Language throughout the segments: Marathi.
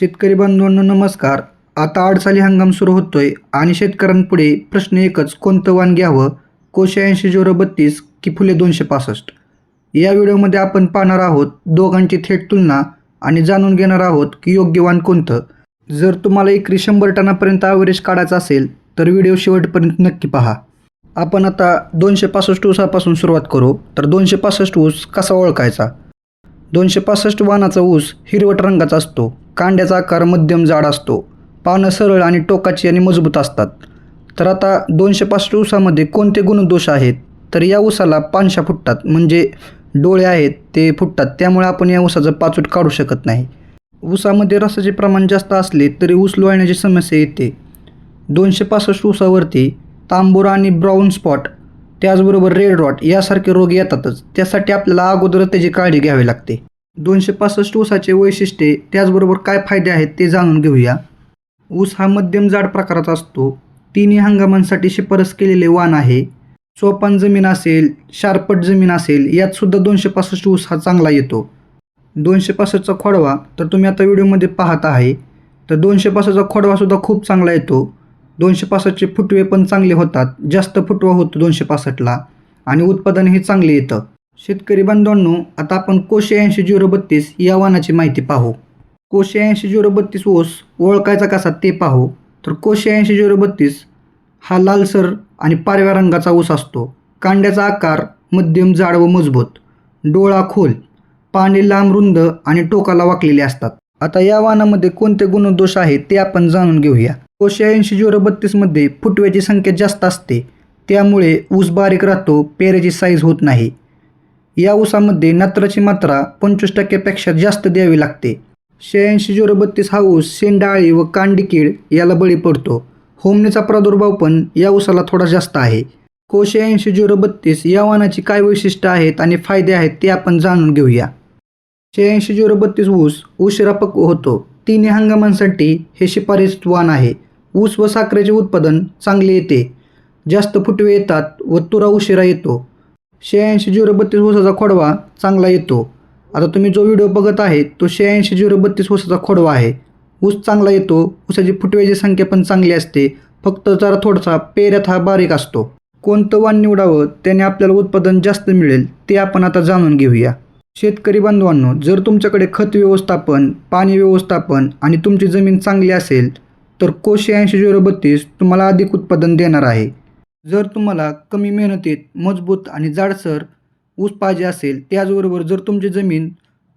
शेतकरी बांधवांनो नमस्कार. आता अडसाली हंगाम सुरू होतोय आणि शेतकऱ्यांपुढे प्रश्न एकच कोणतं वाण घ्यावं? कोशे ऐंशी झिरो बत्तीस की फुले दोनशे पासष्ट? या व्हिडिओमध्ये आपण पाहणार आहोत दोघांची थेट तुलना आणि जाणून घेणार आहोत की योग्य वाण कोणतं. जर तुम्हाला एकरी शंभर टनापर्यंत ॲव्हरेज काढायचा असेल तर व्हिडिओ शेवटपर्यंत नक्की पहा. आपण आता दोनशे पासष्ट ऊसापासून सुरुवात करू. तर दोनशे पासष्ट ऊस कसा ओळखायचा? दोनशे पासष्ट वाणाचा ऊस हिरवट रंगाचा असतो. कांड्याचा आकार मध्यम जाड असतो. पानं सरळ आणि टोकाची आणि मजबूत असतात. तर आता दोनशे पासष्ट ऊसामध्ये कोणते गुणदोष आहेत? तर या ऊसाला पानशा फुटतात. म्हणजे डोळे आहेत ते फुटतात. त्यामुळे आपण या ऊसाचं पाचूट काढू शकत नाही. ऊसामध्ये रसाचे प्रमाण जास्त असले तरी ऊस लोळण्याची समस्या येते. दोनशे पासष्ट उसावरती तांबूर आणि ब्राऊन स्पॉट त्याचबरोबर रेड रॉट यासारखे रोग येतातच. त्यासाठी आपल्याला अगोदर त्याची काळजी घ्यावी लागते. दोनशे पासष्ट ऊसाचे वैशिष्ट्ये त्याचबरोबर काय फायदे आहेत ते जाणून घेऊया. ऊस हा मध्यम जाड प्रकाराचा असतो. तिन्ही हंगामांसाठी शिफारस केलेले वाण आहे. चोपान जमीन असेल शारपट जमीन असेल यात सुद्धा दोनशे पासष्ट ऊस हा चांगला येतो. दोनशे पासष्टचा खोडवा तर तुम्ही आता व्हिडिओमध्ये पाहत आहे. तर दोनशे पासष्टचा खोडवासुद्धा खूप चांगला येतो. दोनशे पासष्टचे फुटवे पण चांगले होतात. जास्त फुटवा होतो दोनशे पासष्टला. आणि उत्पादनही चांगले येतं. शेतकरी बांधवांनो आता आपण कोशे ऐंशी झिरो बत्तीस या वाहनाची माहिती पाहू. कोशे ऐंशी झिरो बत्तीस ओस ओळखायचा कसा ते पाहू. तर कोशे ऐंशी झिरो बत्तीस हा लालसर आणि पारव्या रंगाचा ऊस असतो. कांड्याचा आकार मध्यम जाड व मजबूत. डोळा खोल पाने लांब रुंद आणि टोकाला वाकलेले असतात. आता या वाहनामध्ये कोणते गुणदोष आहेत ते आपण जाणून घेऊया. कोशे ऐंशी झिरो बत्तीसमध्ये फुटव्याची संख्या जास्त असते. त्यामुळे ऊस बारीक राहतो पेऱ्याची साईज होत नाही. या ऊसामध्ये नत्राची मात्रा पंचवीस टक्क्यापेक्षा जास्त द्यावी लागते. शहाऐंशी झिरो बत्तीस हा ऊस शेंडाळी व कांडीकीड याला बळी पडतो. होमणीचा प्रादुर्भाव पण या ऊसाला थोडा जास्त आहे. को शहाऐंशी झिरो बत्तीस या वाहनाची काय वैशिष्ट्य आहेत आणि फायदे आहेत ते आपण जाणून घेऊया. शहाऐंशी झिरो बत्तीस ऊस उशिरा पक्व होतो. तिन्ही हंगामांसाठी हे शिफारस वाण आहे. ऊस व साखरेचे उत्पादन चांगले येते. जास्त फुटवे येतात व तुरा उशिरा येतो. शहाऐंशी झिरो बत्तीस वसाचा खोडवा चांगला येतो. आता तुम्ही जो व्हिडिओ बघत आहे तो शहाऐंशी झिरो बत्तीस वसाचा खोडवा आहे. ऊस चांगला येतो ऊसाची फुटव्याची संख्या पण चांगली असते फक्त जरा थोडासा पेऱ्यात हा बारीक असतो. कोणतं वाण निवडावं त्याने आपल्याला उत्पादन जास्त मिळेल ते आपण आता जाणून घेऊया. शेतकरी बांधवांनो जर तुमच्याकडे खत व्यवस्थापन पाणी व्यवस्थापन आणि तुमची जमीन चांगली असेल तर कोशे ऐंशी झिरो बत्तीस तुम्हाला अधिक उत्पादन देणार आहे. जर तुम्हाला कमी मेहनतीत मजबूत आणि जाडसर ऊस पाहिजे असेल त्याचबरोबर जर तुमची जमीन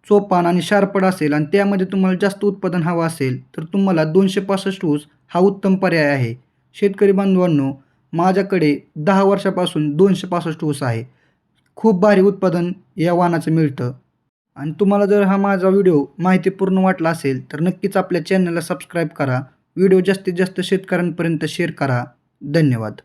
चोपान आणि शारपड असेल आणि त्यामध्ये तुम्हाला जास्त उत्पादन हवं असेल तर तुम्हाला दोनशे पासष्ट ऊस हा उत्तम पर्याय आहे. शेतकरी बांधवांनो माझ्याकडे दहा वर्षापासून दोनशे पासष्ट ऊस आहे. खूप भारी उत्पादन या वाहनाचं मिळतं. आणि तुम्हाला जर हा माझा व्हिडिओ माहितीपूर्ण वाटला असेल तर नक्कीच आपल्या चॅनलला सबस्क्राईब करा. व्हिडिओ जास्तीत जास्त शेतकऱ्यांपर्यंत शेअर करा. धन्यवाद.